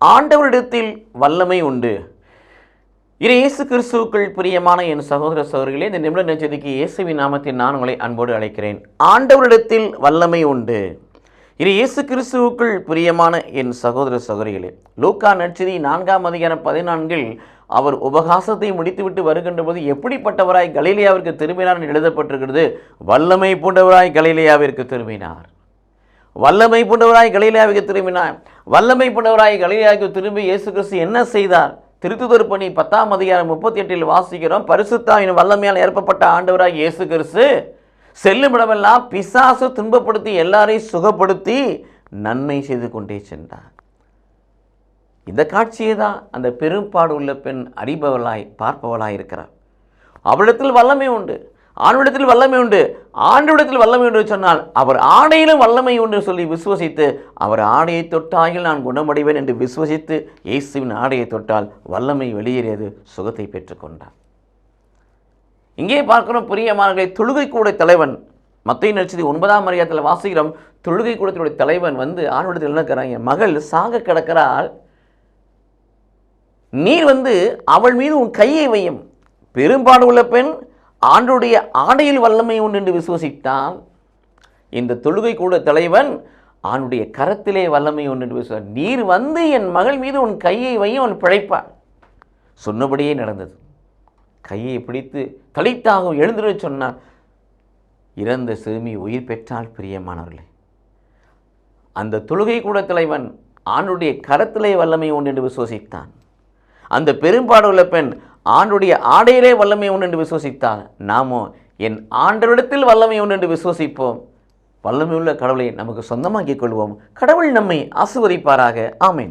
ஆண்டவரிடத்தில் வல்லமை உண்டு. இரு இயேசு கிறிஸ்துவுக்குள் பிரியமான என் சகோதர சகோதரிகளே இந்த நிமிட நெஞ்சதிக்கு இயேசுவின் நாமத்தில் நான் உங்களை அன்போடு அழைக்கிறேன். ஆண்டவரிடத்தில் வல்லமை உண்டு. இரு இயேசு கிறிஸ்துவுக்குள் பிரியமான என் சகோதர சகோதரிகளே லூக்கா நட்சதி நான்காம் அதிகாரம் பதினான்கில் அவர் உபகாசத்தை முடித்துவிட்டு வருகின்ற போது எப்படிப்பட்டவராய் கலீலியாவிற்கு திரும்பினார் என்று எழுதப்பட்டிருக்கிறது. வல்லமை பூண்டவராய் கலீலியாவிற்கு திரும்பினார். வல்லமை பூண்டவராய் கலிலியாவுக்கு திரும்பினார் வல்லமை பூண்டவராய் கலிலியாவுக்கு திரும்பி இயேசு கிறிஸ்து என்ன செய்தார்? திருத்துதர் பணி பத்தாம் அதிகாரம் முப்பத்தி எட்டில் வாசிக்கிறோம். பரிசுத்தாவின் வல்லமையால் ஏற்பப்பட்ட ஆண்டவராய் இயேசு கிறிஸ்து செல்லும் இடமெல்லாம் பிசாசு துன்பப்படுத்தி எல்லாரையும் சுகப்படுத்தி நன்மை செய்து கொண்டே சென்றார். இந்த காட்சியை தான் அந்த பெரும்பாடு உள்ள பெண் அறிபவளாய் பார்ப்பவளாய் இருக்கிறார். அவளிடத்தில் வல்லமை உண்டு. ஆண்விடத்தில் வல்லமை உண்டு. ஆண்டவிடத்தில் வல்லமை என்று சொன்னால் அவர் ஆடையிலும் வல்லமை உண்டு சொல்லி விசுவசித்து அவர் ஆடையை தொட்டாயில் நான் குணமடைவேன் என்று விசுவசித்து இயேசுவின் ஆடையை தொட்டால் வல்லமை வெளியேறியது சுகத்தை பெற்றுக்கொண்டார் இங்கே பார்க்கிறோம் பிரியமானங்களை தொழுகை கூட தலைவன் மத்திய நடிச்சது ஒன்பதாம் மரியாதையில் வாசிக்கிறோம் தொழுகை கூடத்தினுடைய தலைவன் வந்து ஆண்டவிடத்தில் என்ன இருக்கிறாங்க என் மகள் சாக கிடக்கிறாள் நீ வந்து அவள் மீது உன் கையை வையும். பெரும்பாடு உள்ள பெண் ஆண்டுடைய ஆடையில் வல்லமை உண்டு என்று விசுவசித்தால் இந்த தொழுகை கூட தலைவன் ஆணுடைய கரத்திலே வல்லமை உண்டு என்று விசுவ நீர் வந்து என் மகள் மீது உன் கையை வையும் அவன் பிழைப்பான். சொன்னபடியே நடந்தது. கையை பிடித்து தலித்தாக எழுந்துட சொன்னான். இறந்த சிறுமி உயிர் பெற்றால் பிரியமானவர்களே. அந்த தொழுகை கூட தலைவன் ஆணுடைய கரத்திலே வல்லமை உண்டு என்று விசுவசித்தான். அந்த பெரும்பாடுள்ள பெண் ஆண்டுடைய ஆடையிலே வல்லமை உண்டு என்று விசுவசித்தால் நாமும் என் ஆண்டவரிடத்தில் வல்லமை உண்டு என்று விசுவசிப்போம். வல்லமையுள்ள கடவுளை நமக்கு சொந்தமாக்கிக் கொள்வோம். கடவுள் நம்மை ஆசிர்வதிப்பாராக. ஆமேன்.